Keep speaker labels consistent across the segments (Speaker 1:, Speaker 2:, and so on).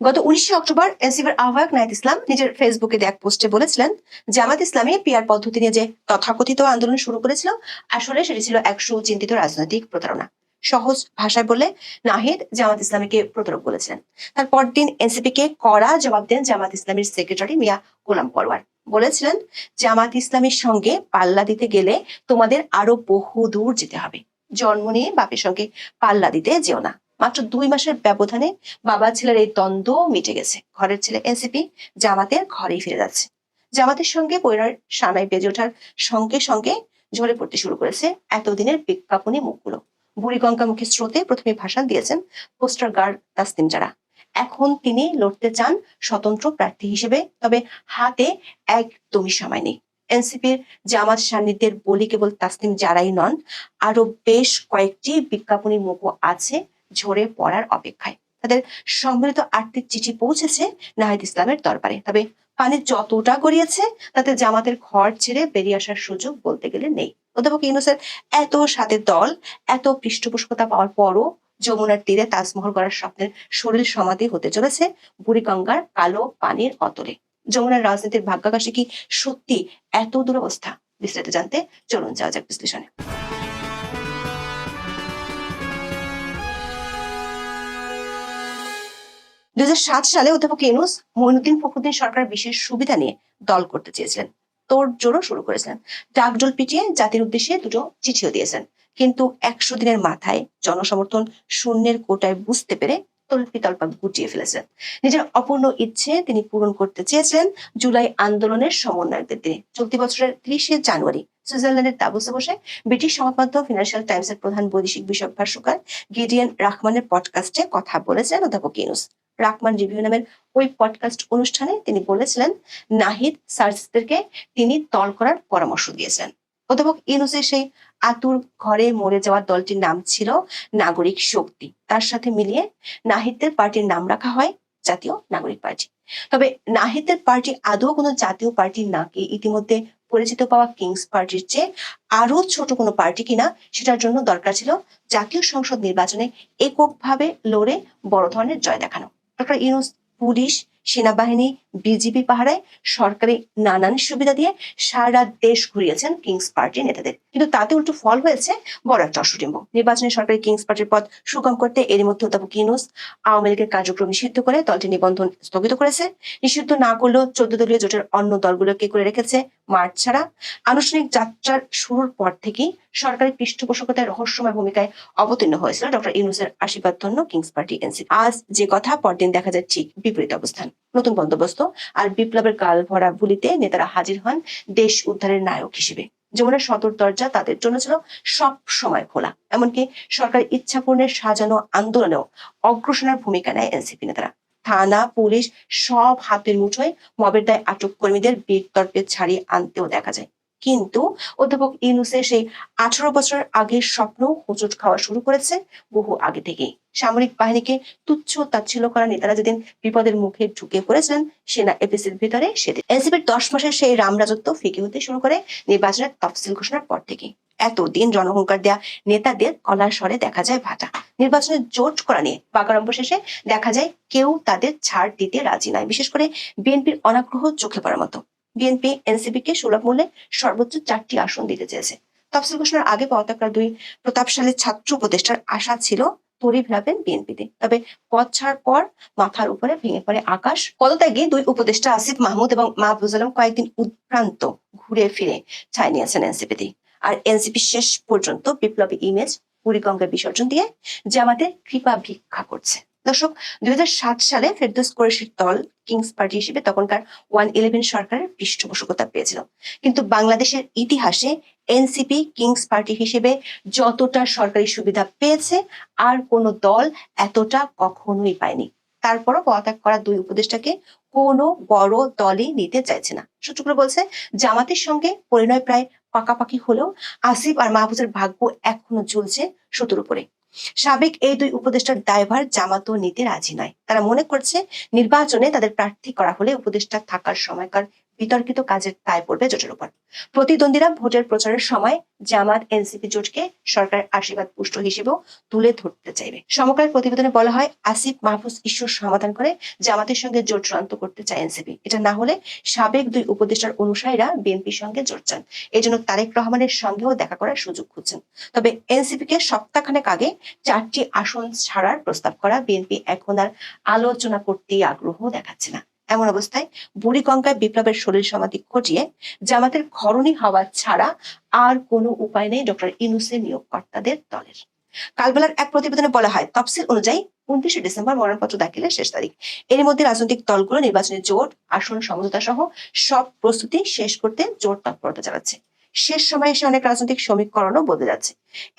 Speaker 1: গত উনিশে অক্টোবর এনসিপির আহ্বায়ক নাহিদ ইসলাম নিজের ফেসবুকে এক পোস্টে বলেছিলেন, জামাত ইসলামী পিয়ার পদ্ধতি নিয়ে যে তথাকথিত আন্দোলন শুরু করেছিল, আসলে সেটি ছিল এক সুচিন্তিত রাজনৈতিক প্রতারণা। সহজ ভাষায় বললে নাহিদ জামাত ইসলামীকে প্রতারক বলেছিলেন। তার পরদিন এনসিপি কে কড়া জবাব দেন জামাত ইসলামীর সেক্রেটারি মিয়া গোলাম পরওয়ার। বলেছিলেন, জামাত ইসলামীর সঙ্গে পাল্লা দিতে গেলে তোমাদের আরও বহু দূর যেতে হবে। জন্ম নিয়ে বাপের সঙ্গে পাল্লা দিতে যেও না। মাত্র দুই মাসের ব্যবধানে বাবা ছেলের এই দ্বন্দ্ব মিটে গেছে। ঘরের ছেলে এনসিপি জামাতের ঘরেই ফিরে যাচ্ছে। জামাতের সঙ্গে পরিবার সানাই বেজে ওঠার সঙ্গে সঙ্গে ঝরে পড়তে শুরু করেছে এতদিনের বিজ্ঞাপনী মুখগুলো। বুড়িগঙ্গামুখী স্রোতে প্রথমে ভাষণ দিয়েছেন পোস্টার গার্ড তাসনিম যারা এখন তিনি লড়তে চান স্বতন্ত্র প্রার্থী হিসেবে, তবে হাতে একদমই সময় নেই। এনসিপির জামাত সান্নিধ্যের বলি কেবল তাসনিম যারাই নন আরও বেশ কয়েকটি বিজ্ঞাপনী মুখও আছে ঝরে পড়ার অপেক্ষায়। তাদের সম্মিলিত আর্থিক চিঠি পৌঁছেছে নাহিদ ইসলামের দরবারে। তবে পানি যতটা গড়িয়েছে, তাতে জামাতের ঘর ছেড়ে বেরিয়ে আসার সুযোগ বলতে গেলে নেই। অধ্যাপক ইউনুসের এত সাথে দল, এত পৃষ্ঠপোষকতা পাওয়ার পরও যমুনার তীরে তাজমহল করার স্বপ্নের শরীর সমাধি হতে চলেছে বুড়িগঙ্গার কালো পানির অতলে। যমুনার রাজনীতির ভাগ্যাকাশে কি সত্যি এত দুরবস্থা? বিস্তারিত জানতে চলুন যাওয়া যাক বিশ্লেষণে। দুই হাজার সাত সালে অধ্যাপক ইউনুস মইনুদ্দিন ফখরুদ্দিন সরকার বিশেষ সুবিধা নিয়ে দল করতে চেয়েছিলেন। তোর জোরও শুরু করেছিলেন। ডাকডোল পিটিয়ে জাতির উদ্দেশ্যে দুটো চিঠিও দিয়েছেন। কিন্তু একশো দিনের মাথায় জনসমর্থন শূন্যের কোটায় বুঝতে পেরে তল্পিতল্পা গুটিয়ে ফেলেছেন। নিজের অপূর্ণ ইচ্ছে তিনি পূরণ করতে চেয়েছিলেন। জুলাই আন্দোলনের সমন্বয়কদের দিনে চলতি বছরের ত্রিশে জানুয়ারি সুইজারল্যান্ডের দাবসে বসে ব্রিটিশ সংবাদ মাধ্যম ফিনান্সিয়াল টাইমসের প্রধান বৈদেশিক বিষয়ক ভাষ্যকার গিডিয়ান রাহমানের পডকাস্টে কথা বলেছেন অধ্যাপক ইউনুস। রাকমান রিভিউ নামের ওই পডকাস্ট অনুষ্ঠানে তিনি বলেছিলেন, নাহিদ সার্চদেরকে তিনি দল করার পরামর্শ দিয়েছেন। অধ্যাপক ইউনুসের সেই আতুর ঘরে মরে যাওয়া দলটির নাম ছিল নাগরিক শক্তি। তার সাথে মিলিয়ে নাহিদদের পার্টির নাম রাখা হয় জাতীয় নাগরিক পার্টি। তবে নাহিদদের পার্টি আদৌ কোনো জাতীয় পার্টি নাকি ইতিমধ্যে পরিচিত পাওয়া কিংস পার্টির চেয়ে আরও ছোট কোনো পার্টি কিনা সেটার জন্য দরকার ছিল জাতীয় সংসদ নির্বাচনে এককভাবে লড়ে বড় ধরনের জয় দেখানো। ডক্টর ইউনুস পুলিশ, সেনাবাহিনী বিজিবি পাহারায় সরকারি নানান সুবিধা দিয়ে সারা দেশ ঘুরিয়েছেন কিংস পার্টির নেতাদের। কিন্তু তাতে উল্টো ফল হয়েছে বড় একটা অসুডিম্ব নির্বাচনে সরকারি কিংস পার্টির পদ সুগম করতে এরই মধ্যে অধ্যাপক ইউনুস আওয়ামী লীগের কার্যক্রম নিষিদ্ধ করে দলটি নিবন্ধন স্থগিত করেছে। নিষিদ্ধ না করলেও চোদ্দ দলীয় জোটের অন্য দলগুলোকে করে রেখেছে মার্চ ছাড়া। আনুষ্ঠানিক যাত্রার শুরুর পর থেকেই সরকারি পৃষ্ঠপোষকতায় রহস্যময় ভূমিকায় অবতীর্ণ হয়েছিল ডক্টর ইউনুসের আশীর্বাদ ধন্য কিংস পার্টি এনসি। আজ যে কথা, পরদিন দেখা যায় ঠিক বিপরীত অবস্থান। নতুন বন্দোবস্ত আর বিপ্লবের কাল ভরা ভুলিতে নেতারা হাজির হন দেশ উদ্ধারের নায়ক হিসেবে। যমুনার সদর দরজা তাদের জন্য ছিল সব সময় খোলা। এমনকি সরকার ইচ্ছা পূর্ণের সাজানো আন্দোলনেও অগ্রসনের ভূমিকা নেয় এনসিপি নেতারা। থানা, পুলিশ সব হাতের মুঠোয় মবের দায় আটক কর্মীদের বীর তর্পে ছাড়িয়ে আনতেও দেখা যায়। কিন্তু অধ্যাপক ইউনুসের সেই আঠারো বছর আগের স্বপ্ন হোঁচট খাওয়া শুরু করেছে বহু আগে থেকেই। সামরিক বাহিনীকে তুচ্ছ তাচ্ছিল্য করা নেতারা যেদিন বিপদের মুখে ঢুকে পড়েছিলেন, সেনা এপিসির ভিতরে সেদিন। এনসিপির দশ মাসের সেই রাম রাজত্ব ফিকে হতে শুরু করে নির্বাচনের তফসিল ঘোষণার পর থেকে এতদিন জনহুঙ্কার দেয়া নেতাদের কলার স্বরে দেখা যায় ভাটা। নির্বাচনে জোট করা নিয়ে বাগারম্ভ শেষে দেখা যায় কেউ তাদের ছাড় দিতে রাজি নয় বিশেষ করে বিএনপির অনাগ্রহ চোখে পড়ার মতো। বিএনপি, এনসিপি কে সুলভ মূল্যে সর্বোচ্চ চারটি আসন দিতে চেয়েছে। তফসিল ঘোষণার আগে পতাকার দুই প্রতাপশালী ছাত্র উপদেষ্টার আশা ছিল তরি ফেরাবেন বিএনপিতে। তবে পদ ছাড়ার পর মাথার উপরে ভেঙে পড়ে আকাশ। পদত্যাগে দুই উপদেষ্টা আসিফ মাহমুদ এবং মাহবুজ আলম কয়েকদিন উদ্ভ্রান্ত ঘুরে ফিরে ছায় নিয়েছেন এনসিপিতে। আর এনসিপি শেষ পর্যন্ত বিপ্লবী ইমেজ বুড়িগঙ্গা বিসর্জন দিয়ে জামাতের কৃপা ভিক্ষা করছে। দর্শক, দুই সালে ফেরদৌস কোরেশির দল কিংস পার্টি হিসেবে তখনকার ওয়ান ইলেভেন সরকারের পৃষ্ঠপোষকতা পেয়েছিল। কিন্তু বাংলাদেশের ইতিহাসে এনসিপি কিংস পার্টি হিসেবে যতটা সরকারি সুবিধা পেয়েছে, আর কোনো দল এতটা কখনোই পায়নি। তারপরও পদত্যাগ করা দুই উপদেষ্টাকে কোনো বড় দলই নিতে চাইছে না। সূত্রগুলো বলছে, জামাতের সঙ্গে পরিণয় প্রায় পাকাপাকি হলেও আসিফ আর মাহবুজের ভাগ্য এখনও ঝুলছে শত্রুর উপরে। সাবেক এই দুই উপদেষ্টার দায়ভার জামাতও নিতে রাজি নয়। তারা মনে করছে, নির্বাচনে তাদের প্রার্থী করা হলে উপদেষ্টা থাকার সময়কার বিতর্কিত কাজের দায় পড়বে জোটের উপর। প্রতিদ্বন্দ্বীরা ভোটের প্রচারের সময় জামাত, এনসিপি জোটকে সরকারের আশীর্বাদ পুষ্ট হিসেবেও তুলে ধরতে চাইবে। সমকাল প্রতিবেদনে বলা হয়, আসিফ মাহফুজ ইস্যুর সমাধান করে জামাতের সঙ্গে জোট চূড়ান্ত করতে চায় এনসিপি। এটা না হলে সাবেক দুই উপদেষ্টার অনুসারীরা বিএনপির সঙ্গে জোট চান। এই জন্য তারেক রহমানের সঙ্গেও দেখা করার সুযোগ খুঁজছেন। তবে এনসিপি কে সপ্তাহখানেক আগে চারটি আসন ছাড়ার প্রস্তাব করা বিএনপি এখন আর আলোচনা করতেই আগ্রহ দেখাচ্ছে না। এমন অবস্থায় বুড়িগঙ্গায় বিপ্লবের শরীর সমাধি ঘটিয়ে জামাতের খরণী হওয়া ছাড়া আর কোনো উপায় নেই ডক্টর ইনুসের নিয়োগকর্তাদের দলের। কালবেলার এক প্রতিবেদনে বলা হয়, তফসিল অনুযায়ী উনত্রিশে ডিসেম্বর মনোনয়নপত্র দাখিলের শেষ তারিখ। এর মধ্যে রাজনৈতিক দলগুলো নির্বাচনী জোট, আসন সমঝোতা সহ সব প্রস্তুতি শেষ করতে জোট তৎপরতা চালাচ্ছে শেষ সময়ে এসে অনেক রাজনৈতিক সমীকরণও বদলে যাচ্ছে।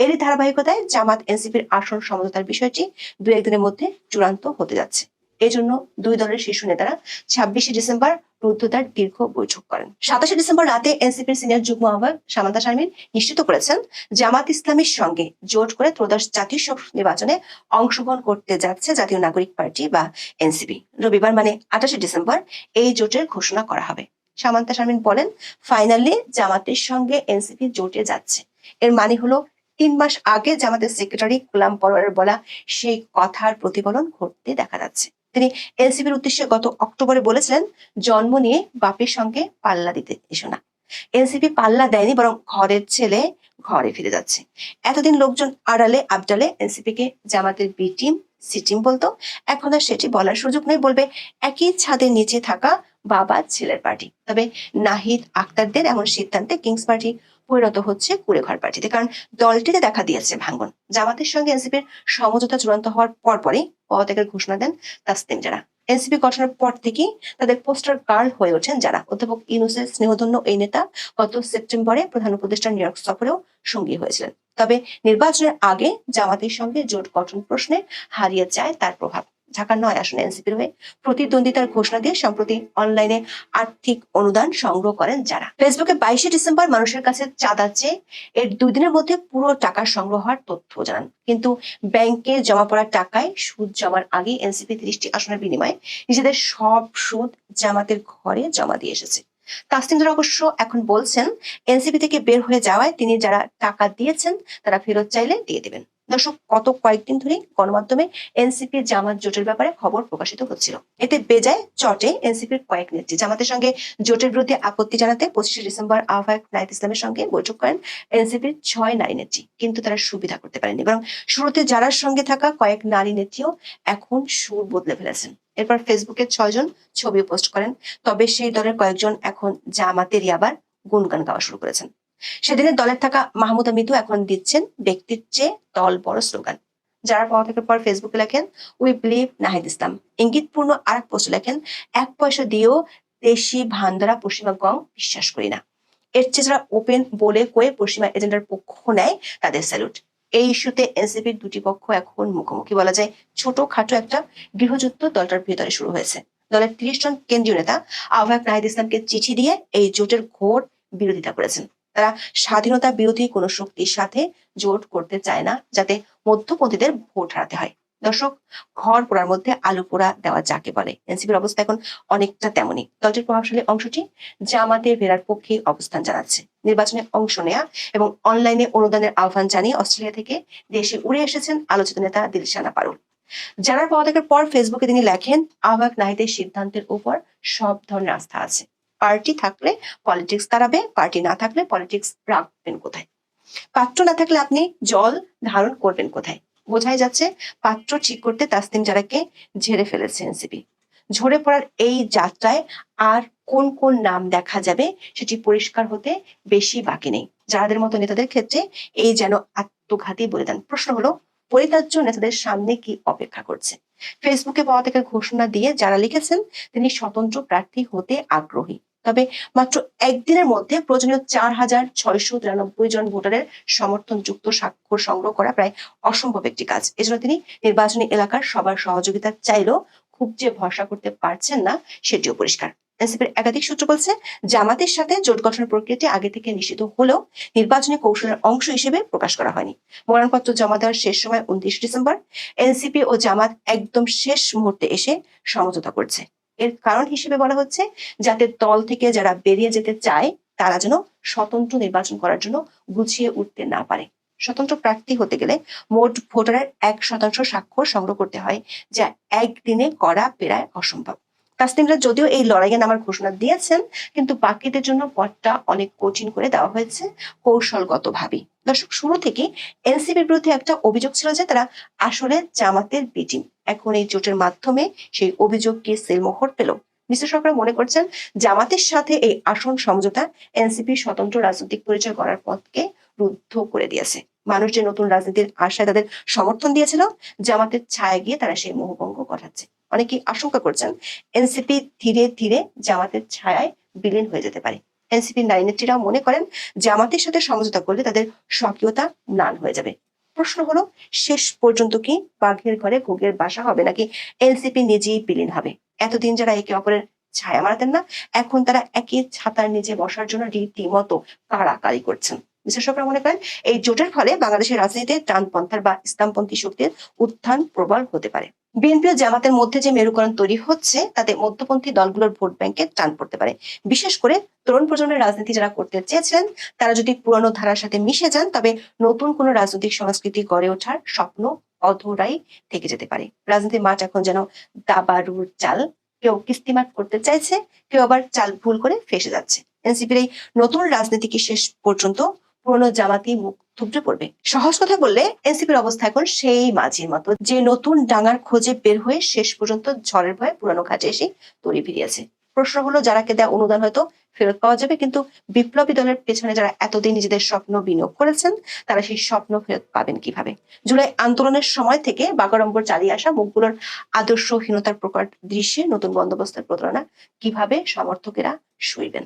Speaker 1: এরই ধারাবাহিকতায় জামাত এনসিপির আসন সমঝোতার বিষয়টি দু একদিনের মধ্যে চূড়ান্ত হতে যাচ্ছে। এজন্য দুই দলের শীর্ষ নেতারা ছাব্বিশে ডিসেম্বর রুদ্ধতার দীর্ঘ বৈঠক করেন। সাতাশে ডিসেম্বর রাতে এনসিপির সিনিয়র যুগ্ম আহ্বায়ক সামান্তা শারমিন নিশ্চিত করেছেন, জামাত ইসলামের সঙ্গে জোট করে ত্রয়োদশ জাতীয় সংসদ নির্বাচনে অংশগ্রহণ করতে যাচ্ছে জাতীয় নাগরিক পার্টি বা এনসিপি। রবিবার মানে আঠাশে ডিসেম্বর এই জোটের ঘোষণা করা হবে। সামান্তা শারমিন বলেন, ফাইনালি জামাতের সঙ্গে এনসিপি জোটে যাচ্ছে। এর মানে হলো তিন মাস আগে জামাতের সেক্রেটারি গোলাম পরোয়ারের বলা সেই কথার প্রতিফলন ঘটতে দেখা যাচ্ছে। তিনি এনসিপির উদ্দেশ্যে গত অক্টোবরে বলেছিলেন, জন্ম নিয়ে বাপের সঙ্গে পাল্লা দিতে এসো না। এনসিপি পাল্লা দেয়নি, বরং ঘরের ছেলে ঘরে ফিরে যাচ্ছে। এতদিন লোকজন আড়ালে আবডালে এনসিপি কে জামাতের বি টিম, সি টিম বলতো। এখন আর সেটি বলার সুযোগ নেই, বলবে, একই ছাদের নিচে থাকা বাবা ছেলের পার্টি। তবে নাহিদ আক্তারদের এমন সিদ্ধান্তে কিংস পার্টি পরিণত হচ্ছে কুড়েঘর পার্টিতে। কারণ দলটিতে দেখা দিয়েছে ভাঙ্গন জামাতের সঙ্গে এনসিপির সমঝোতা চূড়ান্ত হওয়ার পরপরই পদত্যাগের ঘোষণা দেন তাসলিম যারা এনসিপি গঠনের পর থেকেই তাদের পোস্টার গার্ল হয়ে ওঠেন যারা। অধ্যাপক ইউনুসের স্নেহধন্য এই নেতা গত সেপ্টেম্বরে প্রধান উপদেষ্টা নিউ ইয়র্ক সফরেও সঙ্গী হয়েছিলেন। তবে নির্বাচনের আগে জামাতের সঙ্গে জোট গঠন প্রশ্নে হারিয়ে যায় তার প্রভাব। ঢাকার নয় আসনে এনসিপির হয়ে প্রতিদ্বন্দ্বিতার ঘোষণা দিয়ে সম্প্রতি অনলাইনে আর্থিক অনুদান সংগ্রহ করেন যারা। ফেসবুকে বাইশে ডিসেম্বর মানুষের কাছে চাঁদা চেয়ে এর দুই দিনের মধ্যে পুরো টাকা সংগ্রহ হওয়ার তথ্য জানান। কিন্তু ব্যাংকে জমা পড়া টাকায় সুদ জমার আগে এনসিপি তিরিশটি আসনের বিনিময়ে নিজেদের সব সুদ জামাতের ঘরে জমা দিয়ে এসেছে। তাসনিমদার অবশ্য এখন বলছেন, এনসিপি থেকে বের হয়ে যাওয়ায় তিনি যারা টাকা দিয়েছেন, তারা ফেরত চাইলে দিয়ে দেবেন। দর্শক, গত কয়েকদিন ধরে গণমাধ্যমে এনসিপি জামাত জোটের ব্যাপারে খবর প্রকাশিত হচ্ছিল। এতে বেজায় চটে এনসিপির কয়েক নেত্রী। জামাতের সঙ্গে জোটের বিরুদ্ধে আপত্তি জানাতে পঁচিশে ডিসেম্বর আহ্বায়ক নাইত ইসলামের সঙ্গে বৈঠক করেন এনসিপির ছয় নারী নেত্রী। কিন্তু তারা সুবিধা করতে পারেনি বরং শুরুতে যারার সঙ্গে থাকা কয়েক নারী নেত্রীও এখন সুর বদলে ফেলেছেন। এরপর ফেসবুকে ছয়জন ছবি পোস্ট করেন। তবে সেই দলের কয়েকজন এখন জামাতেরই আবার গুনগান গাওয়া শুরু করেছেন। সেদিনের দলের থাকা মাহমুদা মিতু এখন দিচ্ছেন ব্যক্তির চেয়ে দল বড় স্লোগান। যারা পদত্যাগের পর ফেসবুকে লেখেন উই বিলিভ নাহিদ ইসলাম। ইঙ্গিতপূর্ণ আর এক পোস্ট লেখেন, এক পয়সা দিয়েও দেশি ভান্ডারা পশ্চিমা গং বিশ্বাস করি না। এর চেয়ে যারা ওপেন বলে কয়ে পশ্চিমা এজেন্ডার পক্ষ নেয়, তাদের স্যালুট এই ইস্যুতে এনসিপির দুটি পক্ষ এখন মুখোমুখি বলা যায়। ছোট খাটো একটা গৃহযুদ্ধ দলটার ভেতরে শুরু হয়েছে। দলের তিরিশ জন কেন্দ্রীয় নেতা আহ্বায়ক নাহিদ ইসলামকে চিঠি দিয়ে এই জোটের ঘোর বিরোধিতা করেছেন। তারা স্বাধীনতা বিরোধী কোনো শক্তির সাথে জোট করতে চায় না, যাতে মধ্যপন্থীদের ভোট হারাতে হয়। দর্শক, ঘর পোড়ার মধ্যে আলু পোড়া দেওয়া যাকে বলে, এনসিপির অবস্থা এখন অনেকটা তেমনই। দলটির প্রভাবশালী অংশটি জামাতের ফেরার পক্ষে অবস্থান জানাচ্ছে। নির্বাচনে অংশ নেয়া এবং অনলাইনে অনুদানের আহ্বান জানিয়ে অস্ট্রেলিয়া থেকে দেশে উড়ে এসেছেন আলোচিত নেতা দিলশানা পারুল জানার পদত্যাগের পর ফেসবুকে তিনি লেখেন, আহ্বায়ক নাহিদের সিদ্ধান্তের উপর সব ধরনের আস্থা আছে। পার্টি থাকলে পলিটিক্স দাঁড়াবে পার্টি না থাকলে পলিটিক্স রাখবেন কোথায়? পাত্র না থাকলে আপনি জল ধারণ করবেন কোথায়? বোঝাই যাচ্ছে পাত্র ঠিক করতে তাসনিম যারাকে ঝেড়ে ফেলেছে এনসিপি। ঝরে পড়ার এই যাত্রায় আর কোন কোন নাম দেখা যাবে সেটি পরিষ্কার হতে বেশি বাকি নেই। যাদের মতো নেতাদের ক্ষেত্রে এই যেন আত্মঘাতী বলিদান। প্রশ্ন হলো পরিতার্য নেতাদের সামনে কি অপেক্ষা করছে? ফেসবুকে পাওয়া থেকে ঘোষণা দিয়ে যারা লিখেছেন, তিনি স্বতন্ত্র প্রার্থী হতে আগ্রহী। তবে মাত্র একদিনের মধ্যে প্রয়োজনীয় চার হাজার ছয়শো তিরানব্বই জন ভোটারের সমর্থন যুক্ত স্বাক্ষর সংগ্রহ করা প্রায় অসম্ভব একটি কাজ। এজন্য তিনি নির্বাচনী এলাকার সবার সহযোগিতা চাইলেও খুব যে ভরসা করতে পারছেন না, সেটিও পরিষ্কার। এনসিপির একাধিক সূত্র বলছে, জামাতের সাথে জোট গঠনের প্রক্রিয়াটি আগে থেকে নিষিদ্ধ হলেও নির্বাচনী কৌশলের অংশ হিসেবে প্রকাশ করা হয়নি। মনোনয়নপত্র জমা দেওয়ার শেষ সময় উনত্রিশ ডিসেম্বর এনসিপি ও জামাত একদম শেষ মুহূর্তে এসে সমঝোতা করছে। এর কারণ হিসেবে বলা হচ্ছে, যাতে দল থেকে যারা বেরিয়ে যেতে চায়, তারা যেন স্বতন্ত্র নির্বাচন করার জন্য গুছিয়ে উঠতে না পারে। স্বতন্ত্র প্রার্থী হতে গেলে মোট ভোটারের এক শতাংশ স্বাক্ষর সংগ্রহ করতে হয়, যা একদিনে করা প্রায় অসম্ভব। তাসনিমরা যদিও এই লড়াইয়ে নামার ঘোষণা দিয়েছেন, কিন্তু বাকিদের জন্য পথটা অনেক কঠিন করে দেওয়া হয়েছে কৌশলগতভাবে। দর্শক, শুরু থেকে এনসিপির বিরুদ্ধে একটা অভিযোগ ছিল যে তারা আসলে জামাতের বিটিম এখন এই জোটের মাধ্যমে সেই অভিযোগকে সেলমোহর পেল। বিশ্লেষকরা মনে করছেন, জামাতের সাথে এই আসন সমঝোতা এনসিপি স্বতন্ত্র রাজনৈতিক পরিচয় করার পথকে রুদ্ধ করে দিয়েছে। মানুষ যে নতুন রাজনীতির আশায় তাদের সমর্থন দিয়েছিল, জামাতের ছায়া গিয়ে তারা সেই মোহভঙ্গ ঘটাচ্ছে। অনেকেই আশঙ্কা করছেন এনসিপি ধীরে ধীরে জামাতের ছায়ায় বিলীন হয়ে যেতে পারে। এনসিপি নেত্রীরাও মনে করেন জামাতের সাথে সমঝোতা করলে তাদের স্বকীয়তা ম্লান হয়ে যাবে। প্রশ্ন হলো, শেষ পর্যন্ত কি বাঘের ঘরে ঘুঘের বাসা হবে নাকি এনসিপি নিজেই বিলীন হবে? এতদিন যারা একে অপরের ছায়া মারতেন না, এখন তারা একই ছাতার নিচে বসার জন্য রীতিমতো কাড়াকাড়ি করছেন। বিশেষজ্ঞরা মনে করেন এই জোটের ফলে বাংলাদেশের রাজনীতিতে ডানপন্থার বা ইসলামপন্থী শক্তির উত্থান প্রবল হতে পারে। বিএনপি ও জামাতের মধ্যে যে মেরুকরণ তৈরি হচ্ছে, তাতে মধ্যপন্থী দলগুলোর ভোট ব্যাংকে টান পড়তে পারে। বিশেষ করে তরুণ প্রজন্মের রাজনীতি যারা করতে চেয়েছিলেন তারা যদি পুরনো ধারার সাথে মিশে যান, তবে নতুন কোনো রাজনৈতিক সংস্কৃতি গড়ে ওঠার স্বপ্ন অধরাই থেকে যেতে পারে। রাজনীতির মাঠ এখন যেন দাবারুর চাল। কেউ কিস্তিমাত করতে চাইছে, কেউ আবার চাল ভুল করে ফেসে যাচ্ছে। এনসিপির এই নতুন রাজনীতি কি শেষ পর্যন্ত পুরনো জামাতি মুখ থুবড়ে পড়বে। সহজ কথা বললে এনসিপির অবস্থা এখন সেই মাঝির মতো। যে নতুন ডাঙার খোঁজে বের হয়ে শেষ পর্যন্ত ঝড়ের ভয়ে পুরানো ঘাটে এসে তৈরি ফিরিয়েছে প্রশ্ন হলো যারাকে দেওয়া অনুদান হয়তো ফেরত পাওয়া যাবে, কিন্তু বিপ্লবী দলের পেছনে যারা এতদিন নিজেদের স্বপ্ন বিনিয়োগ করেছেন, তারা সেই স্বপ্ন ফেরত পাবেন কীভাবে? জুলাই আন্দোলনের সময় থেকে বাগাড়ম্বর চালিয়ে আসা মুখগুলোর আদর্শহীনতার প্রকট দৃশ্যে নতুন বন্দোবস্তের প্রতারণা কীভাবে সমর্থকেরা সইবেন?